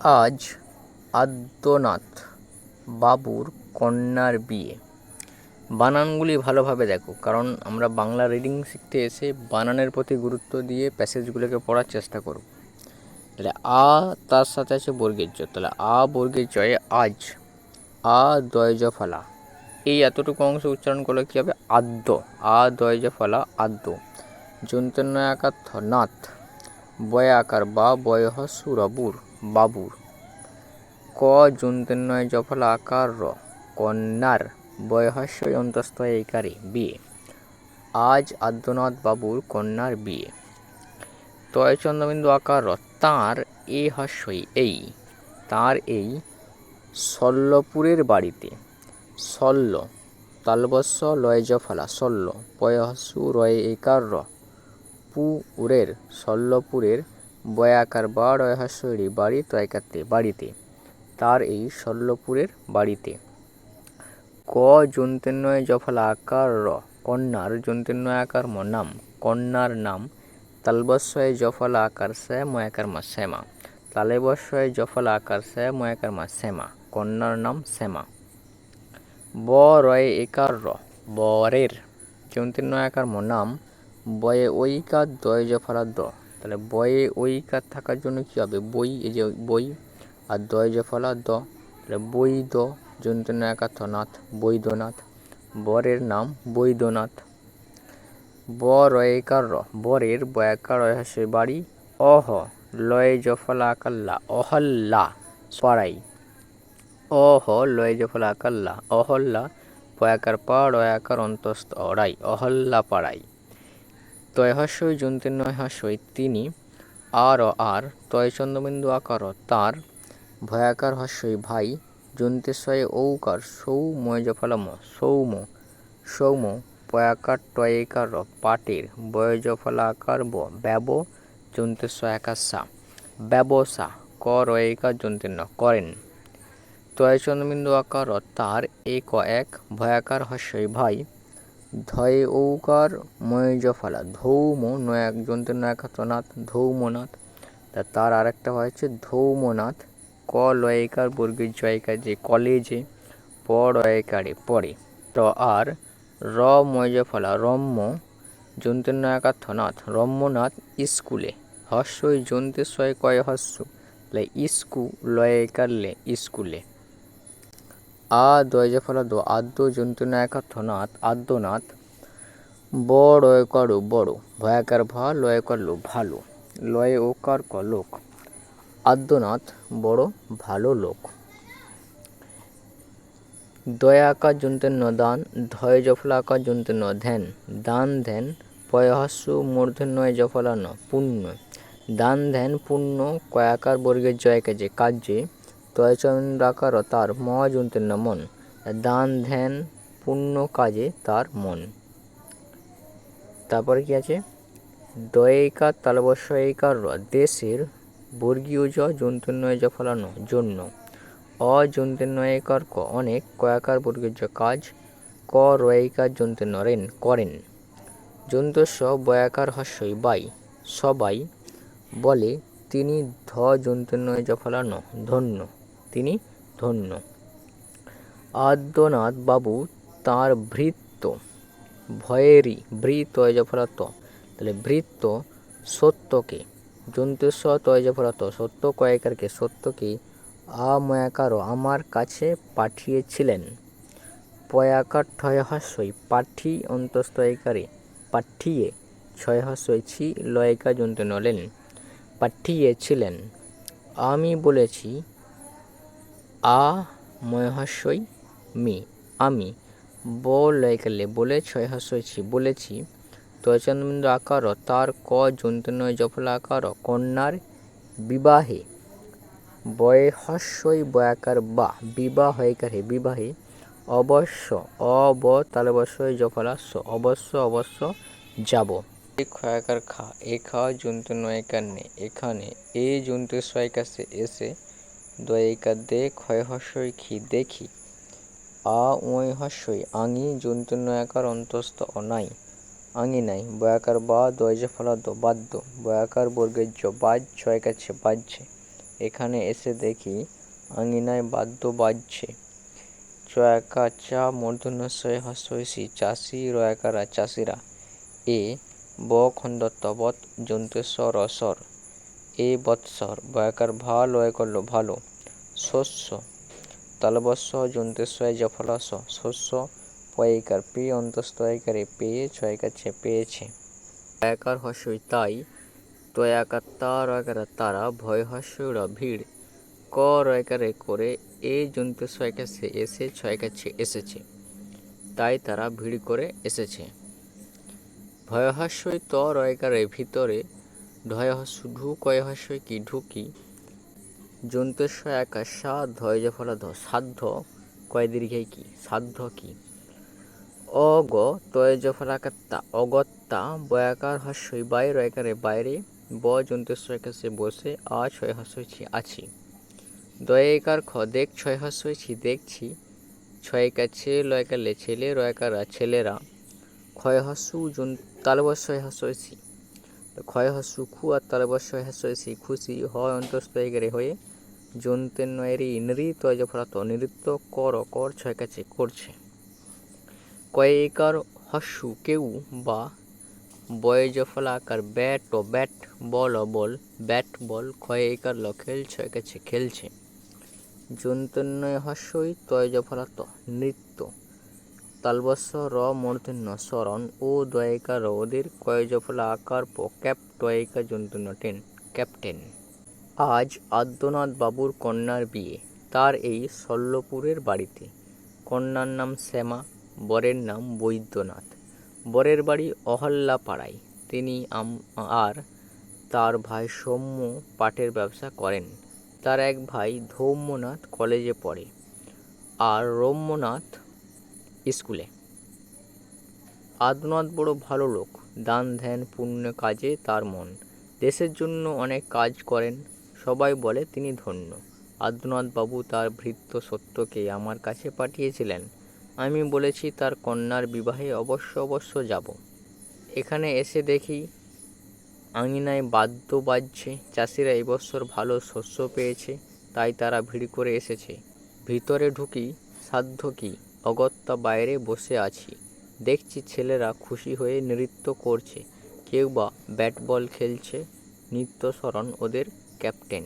আজ আদ্যনাথ বাবুর কন্যার বিয়ে। বানানগুলি ভালোভাবে দেখো, কারণ আমরা বাংলা রিডিং শিখতে এসে বানানের প্রতি গুরুত্ব দিয়ে প্যাসেজগুলোকে পড়ার চেষ্টা করব। তাহলে আ, তার সাথে আছে বর্গের জ। তাহলে আ, বর্গের জয়ে আজ, আ, দয় জ, ফালা। এই এতটুকু অংশ উচ্চারণ করলে কী হবে? আদ্য। আ, দয় জ, ফালা, আদ্য। যন্তন্নয় আকার থ নাথ বয় আকার বা বয় সুরবুর, বাবুর। ক যন্তন্নয় জফলা আকার র, কন্যার বয়হাস্যই অন্তস্থ এইকারে বিয়ে আজ আদ্যনাথ বাবুর কন্যার বিয়ে। তয় চন্দ্রবিন্দু আকার র, তাঁর এ হাস্যই এই, তাঁর এই শল্যপুরের বাড়িতে। শল্য তালবস্য লয় জফলা শল্য পয়হাসু রয় একার র পুরের শল্যপুরের বয়াকার বা রয়হাস্যরি বাড়ি তয়কাতে বাড়িতে। তার এই শল্যপুরের বাড়িতে। ক যন্তেন্নয় জফলা আকার র, কন্যার যন্তেন্নয় আকার ম নাম, কন্যার নাম তালবস্বয় জফলা আকার স্যা ময়াকার মা শ্যামা তালেবস্বয় জফলা আকার স্যা ময়াকার মা শ্যামা কন্যার নাম শ্যামা ব রয় একার র, বরের যন্তেন্নয় আকার ম নাম বয়ে ঐকার দয় জফলা দ। তাহলে বয়ে ঐকার থাকার জন্য কী হবে? বই, এই যে বই আর দয় জফলা দ। তাহলে বৈদ যন্ত্রণা একাথনাথ বৈদ্যনাথ। বরের নাম বৈদ্যনাথ। ব রয়েকার র? বরের বয়াকার রয়হাসের বাড়ি অহ, লয় জফলা আকাল্লা অহল্লা, পাড়াই। অহ, লয় জফলা আকাল্লা অহল্লা পয়াকার পা রয়াকার অন্তস্থ, অড়াই, অহল্লা, পাড়াই। তয়হাস্যই যন্ত্রের নয় হাস্যই তিনি আর আর তয় চন্দ্রবিন্দু আকার তার ভয়াকার হাস্যই ভাই যন্তেশ্বয়ে ঔকার সৌময় জফলাম সৌম সৌম পয়াকার টয়েকার পাটের বয়জফলাকার ব, ব্যব যন্তেশ্ব একাশা, ব্যবসা ক রয়েকার যন্ত্রের ন করেন। তয়চন্দ্রবিন্দু আকার তার এক এক ভয়াকার হাস্যই ভাই ধয়ে ঔকার ময় ধৌম নয়াক যন্ত্রের নয়াকাতনাথ ধৌমনাথ। তা তার আরেকটা হয়েছে ধৌমনাথ, ক লয়কার বর্গের জয়কার যে কলেজে, প পড়ে। ত আর র ময়জফলা রম্য যন্ত্রের নয়াকার্থনাথ রম্যনাথ স্কুলে। হস্যই যন্ত্রের শয় কয় হস্য তাহলে স্কু লয়কারলে স্কুলে আ দয়জফলা দ আদ্য যন্ত্রের নয়াকার্থনাথ আদ্যনাথ ব রয়কার বড়, ভয়াকার ভা লয়কার লো ভালো লয় ওকার ক লোক আদ্যনাথ বড়, ভালো লোক। দয়া আকার যন্ত্রের ন দান ধয় জফলা আকার যন্ত্রের ন ধ্যান, দান ধ্যান, পয়হাস্যু মূর্ধন্যয় জফলা ন, পুণ্য, দান ধ্যান, পুণ্য, কয়াকার বর্গের জয় কাজে কার্যে তয়চন্দ্রাকার তার মহাযন্ত্রের মন, দান ধ্যান পুণ্য কাজে তার মন। তারপরে কি আছে? দয়িকার তালবস্যয়িকার দেশের বর্গীয় জ যন্ত্রনয় জ ফলানো জন্য। অযন্ত্রনয়কার ক অনেক কয়াকার বর্গের জ কাজ ক রয়িকার যন্ত্র নরেন করেন। যন্ত্রস্ব বয়াকার হস্যই বাই, সবাই বলে তিনি ধ যন্ত্রনয় জ ফলানো ধন্য। তিনি ধন্য। আদ্যনাথ বাবু তাঁর ভৃত্য, ভয়েরই ভৃত যফলাত তাহলে ভৃত্য সত্যকে যন্তুস্ব তয়জফলাত সত্য কয়েকারকে, সত্যকে আময়াকার আমার কাছে পাঠিয়েছিলেন। পয়াকার ঠয়হাস্যই পাঠি অন্তস্তয়কারে, পাঠিয়ে ছয় ছয়হাস্যই ছি লয়কা জন্তু নলেন পাঠিয়েছিলেন। আমি বলেছি আ ময়হাস্যই মি, আমি। ব বলয়কালে বলে ছয়হাস্যই ছি বলেছি। তয়চন্দ্রবিন্দু আকার, তার ক যন্ত্রনয় জফলা আকার, কন্যার বিবাহে। বয়হস্যই বয়াকার বা বিবাহ হয়কারে বিবাহে। অবশ্য অব তালবস্যই জফলাস্য, অবশ্য অবশ্য যাব। ক্ষয়াকার খা এ খাওয়া জন্তু নয়কার নে, এখানে এ জন্তুর কাছে এসে দয়িকার দে ক্ষয় হস্যই খি। দেখি আ ওই হস্যই, আঙি জন্তু নয়াকার অন্তস্থ অনাই। আঙিনায় বয়াকার বা দয়জ ফলাদ বাদ্য। বয়াকার বর্গের জ বাজ ছয় কাছে বাজছে। এখানে এসে দেখি আঙিনায় বাদ্য বাজছে। চয়াকা চা মূর্ধন্যস্বয় হস্যসি চাষি রয়াকারা, চাষিরা। এ ব খন্ড তবৎ যন্তেশ্বর রসর এ বৎসর বয়াকার ভা লয় করল ভালো। শস্য। তালবস্য যন্তেশ্বয় জফলাস শস্য পয়িকার পে অন্তস্তয়কারে পেয়ে ছয়কাছে পেয়েছে। একার হস্যই তাই তয়াকার তা রয়কার তারা ভয় হস্যরা ভিড়। ক রয়কারে করে এ যন্তেশ্বয় কাছে এসে ছয় কাছে এসেছে। তাই তারা ভিড় করে এসেছে। ভয়হাস্যই ত রয়কারে ভিতরে ঢয়হাস্য ঢু কয়হাস্যই কি ঢুকি যন্তেশ্ব একা সা ধয় ফলা ধ সাধ্য কয় দীর্ঘাই কি সাধ্য কি অগ তয় জফলাকাত্তা অগত্যা বয়াকার হাস্যই বাইর একারে বাইরে, ব যন্তেশ্ব কাছে বসে, আ ছয় হাস্যছি আছি। দয়েকার খ, দেখ ছয় হাস্যছি দেখছি ছয় কাছে লয়কালে ছেলে, রয়কারা ছেলেরা। ক্ষয় হাস্যু জন তালবস্যয় হাস্যছি ক্ষয় হাস্যু খু আর তালবস্যয় হাস্যছি খুশি হয় অন্তস্তয়কারে হয়ে। জন্তের নয়েরই নৃত্য জফলাত নৃত্য কর কর ছয় কাছে করছে। কয়েকার হস্যু কেউ বা বয়জফলাকার ব্যাট ও bat ball ball bat ball ক্ষয়েকার ল খেল ছয় কাছে খেলছে। যন্তন্নয় হস্যই তয় তয়জফলাত নৃত্য তালবস্য র মূর্ধন্য স্মরণ ও দয়িকার ওদের কয়জফলা আকার প ক্যাপ টয়িকা যন্তন্য টেন ক্যাপ্টেন আজ আদ্যনাথ বাবুর কন্যার বিয়ে। তার এই শল্যপুরের বাড়িতে। কন্যার নাম শ্যামা, বরের নাম বৈদ্যনাথ। বরের বাড়ি অহল্যাপাড়ায় তিনি আর তার ভাই সৌম্য পাটের ব্যবসা করেন। তার এক ভাই ধৌম্যনাথ কলেজে পড়ে। আর রৌম্যনাথ স্কুলে। আদনাথ বড় ভালো লোক, দান ধ্যান পুণ্য কাজে তার মন। দেশের জন্য অনেক কাজ করেন, সবাই বলে তিনি ধন্য। আদ্যনাথ বাবু তার ভৃত্য সত্যকে আমার কাছে পাঠিয়েছিলেন। আমি বলেছি, তার কন্যার বিবাহে অবশ্য অবশ্য যাব। এখানে এসে দেখি, আঙিনায় বাদ্য বাজছে। চাষিরা এবছর ভালো শস্য পেয়েছে, তাই তারা ভিড় করে এসেছে। ভিতরে ঢুকি, সাধ্য কি? অগত্যা বাইরে বসে আছি। দেখছি ছেলেরা খুশি হয়ে নৃত্য করছে। কেউ বা ব্যাট বল খেলছে। নিত্যস্মরণ ওদের ক্যাপ্টেন।